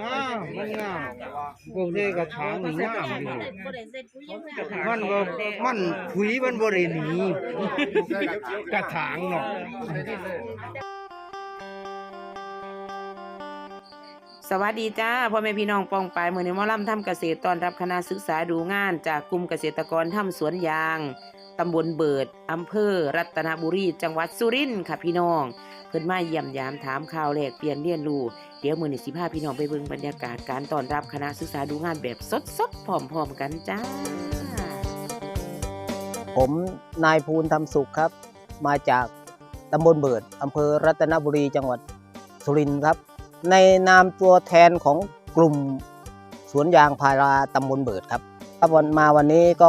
งามมันงามพวกนี้กระถางนี่งายมันบ่มันขุยมันบ่ได้หนีกระถางเนาะ สวัสดีจ้าพ่อแม่พี่น้องปองปายมือในมอลำทำเกษตรตอนรับคณะศึกษาดูงาน จากกลุ่มเกษตรกรทำสวนยางตำบลเบิดอำเภอ รัตนบุรี จังหวัดสุรินทร์ค่ะพี่น้องเพิ่นมาเยี่ยมยามถามข่าวแลกเปลี่ยนเรียนรู้เดี๋ยวมือในสิพาพี่น้องไปเบิ่งบรรยากาศการต้อนรับคณะศึกษาดูงานแบบสดๆพร้อมๆกันจ้า ผมนายภูลทำสุขครับ มาจากตำบลเบิดอำเภอรัตนบุรีจังหวัดสุรินทร์ครับ ในนามตัวแทนของกลุ่มสวนยางพาราตำบลเบิดครับครับวันมาวันนี้ก็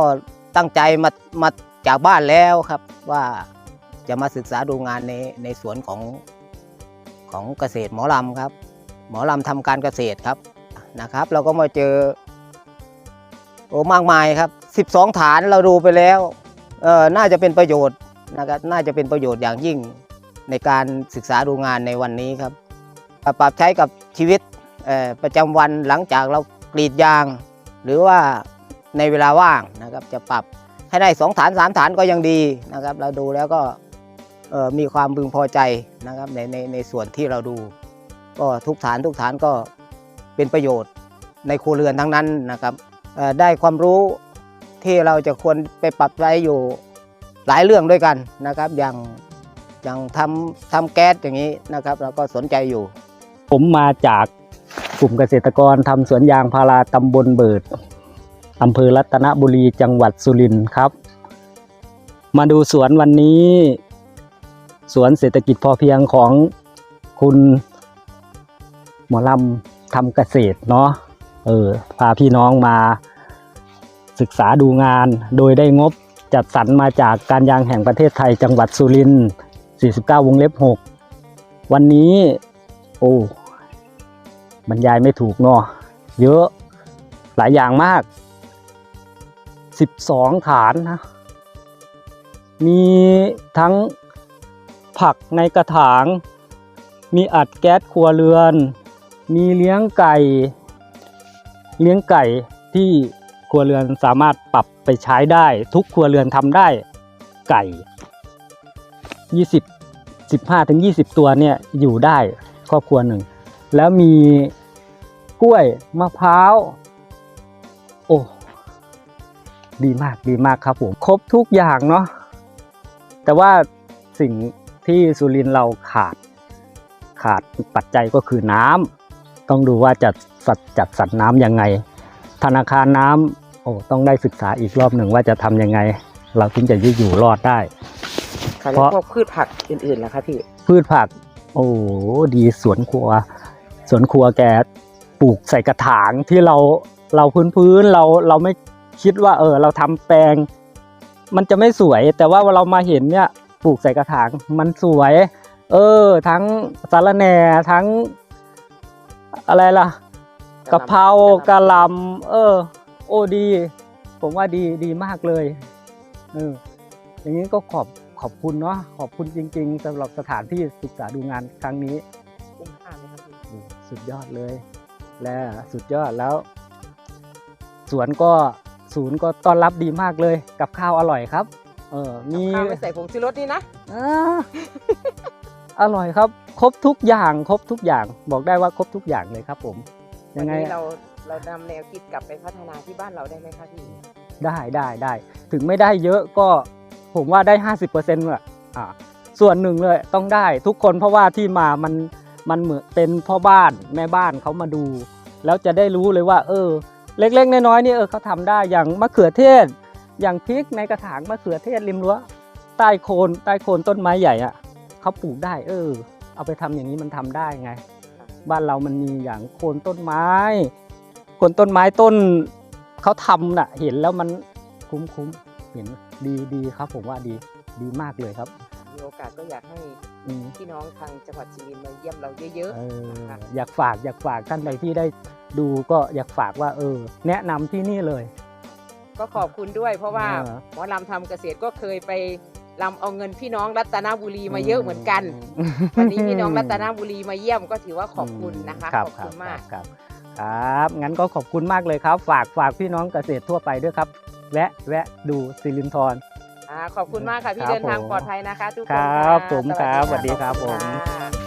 ตั้งใจมามาจากบ้านแล้วครับว่าจะมาศึกษาดูงานในในสวนของของเกษตรหมอลำครับ หมอลำทำการเกษตรครับนะครับ เราก็มาเจอโอ้มากมายครับ 12 ฐานเราดูไปแล้วเออน่าจะเป็นประโยชน์นะครับน่าจะเป็นประโยชน์อย่างยิ่งในการศึกษาดูงานในวันนี้ครับ ปรับใช้กับชีวิตประจำวันหลังจากเรากรีดยาง หรือว่าในเวลาว่างนะครับจะปรับให้ได้2ฐาน3ฐานก็ยังดีนะครับ เราดูแล้วก็มีความพึงพอใจนะครับในในในส่วนที่เราดู ก็ทุกฐานทุกฐานก็เป็นประโยชน์ในครัวเรือนทั้งนั้นนะครับได้ความรู้ที่เราจะควรไปปรับใช้อยู่หลายเรื่องด้วยกันนะครับ อย่างอย่างทำทำแก๊สอย่างนี้นะครับ เราก็สนใจอยู่ ผมมาจากกลุ่มเกษตรกรทำสวนยางพาราตำบลเบิดอำเภอรัตนบุรีจังหวัดสุรินทร์ครับ มาดูสวนวันนี้ สวนเศรษฐกิจพอเพียงของคุณ หมอลำทำเกษตรเนาะเออพาพี่น้องมาศึกษาดูงาน โดยได้งบจัดสรรมาจากการยางแห่งประเทศไทยจังหวัดสุรินทร์49 วงเล็บ 6 วันนี้ โอ้ บรรยายไม่ถูกเนาะเยอะหลายอย่างมาก 12 ฐานนะ มีทั้งผักในกระถาง มีอัดแก๊สครัวเรือน มีเลี้ยงไก่ เลี้ยงไก่ที่ครัวเรือนสามารถปรับไปใช้ได้ ทุกครัวเรือนทำได้ไก่ 20 15ถึง20 ตัวเนี่ยอยู่ได้ครอบครัวหนึ่ง แล้วมีกล้วยมะพร้าว โอ้ ดีมากดีมากครับผม ครบทุกอย่างเนาะ แต่ว่าสิ่งที่สุรินทร์เราขาด ขาดปัจจัยก็คือน้ำ ต้องดูว่าจะจัดจัดสรรน้ำยังไง ธนาคารน้ำ โอ้ ต้องได้ศึกษาอีกรอบหนึ่งว่าจะทำยังไง เราถึงจะยืดอยู่รอดได้ค่ะเพแล้วราะพวกพืชผักอื่นๆล่ะคะพี่ พืชผัก โอ้ ดีสวนครัว สวนครัวแกปลูกใส่กระถางที่เราเราพื้นพื้นเราเราไม่คิดว่า เออ เราทำแปลง มันจะไม่สวย แต่ว่าเรามาเห็นเนี่ยปลูกใส่กระถางมันสวย เออ ทั้งสารแหน่ทั้ง อะไรล่ะกะเพรากะหล่ำเออ โอ้ดี ผมว่าดีดีมากเลยเอออย่างนี้ก็ขอบขอบคุณเนาะขอบคุณจริง ๆสำหรับสถานที่ศึกษาดูงานครั้งนี้ สุดยอดเลย และสุดยอดแล้ว สวนก็ศูนย์ก็ต้อนรับดีมากเลย กับข้าวอร่อยครับ เออมีข้าวไม่ใส่ผงชูรสนี่นะอ่าอร่อยครับ ครบทุกอย่างครบทุกอย่าง บอกได้ว่าครบทุกอย่างเลยครับ ผมวัยันงไงนี้เราเรานำแนวคิดกลับไปพัฒนาที่บ้านเราได้ไหมคะพี่ได้ได้ได้ถึงไม่ได้เยอะก็ผมว่าได้ห้าสิบเปอร์เซ็นต์ละอ่าส่วนหนึ่งเลยต้องได้ทุกคนเพราะว่าที่มามัน มันเหมือนเป็นพ่อบ้านแม่บ้านเขามาดู แล้วจะได้รู้เลยว่า เออ เล็กๆน้อยๆนี่เออเขาทำได้อย่างมะเขือเทศ อย่างพริกในกระถางมะเขือเทศริมรั้วใต้โคนใต้โคนต้นไม้ใหญ่อะเขาปลูกได้ เออ เอาไปทำอย่างนี้มันทำได้ไง บ้านเรามันมีอย่างโคนต้นไม้โคนต้นไม้ต้นเขาทำน่ะ เห็นแล้วมันคุ้มๆเห็นดีดีครับ ผมว่าดีดีมากเลยครับ อกาสก็อยากให้อืมพี่น้องทางจังหวัดสุรินทร์มาเยี่ยมเราเยอะเออค่ะอยากฝากอยากฝากท่านใดที่ได้ดูก็อยากฝากว่าเออ แนะนำที่นี่เลย ๆ ก็ขอบคุณด้วย เพราะว่าเออ หมอลำทำเกษตรก็เคยไปลำเอาเงินพี่น้องรัตนบุรีมาเยอะเหมือนกัน วันนี้พี่น้องรัตนบุรีมาเยี่ยมก็ถือว่าขอบคุณนะคะรับขอบคุณมากรับครับครับ งั้นก็ขอบคุณมากเลยครับ ฝากฝากพี่น้องเกษตรทั่วไปด้วยครับ แวะแวะดูสิรินทร อ่าขอบคุณมากค่ะพี่ครับเดินทางผมปลอดภัยนะคะ ทุกคนครับะผมครับสวัสดีครับขอณผม ค่ะ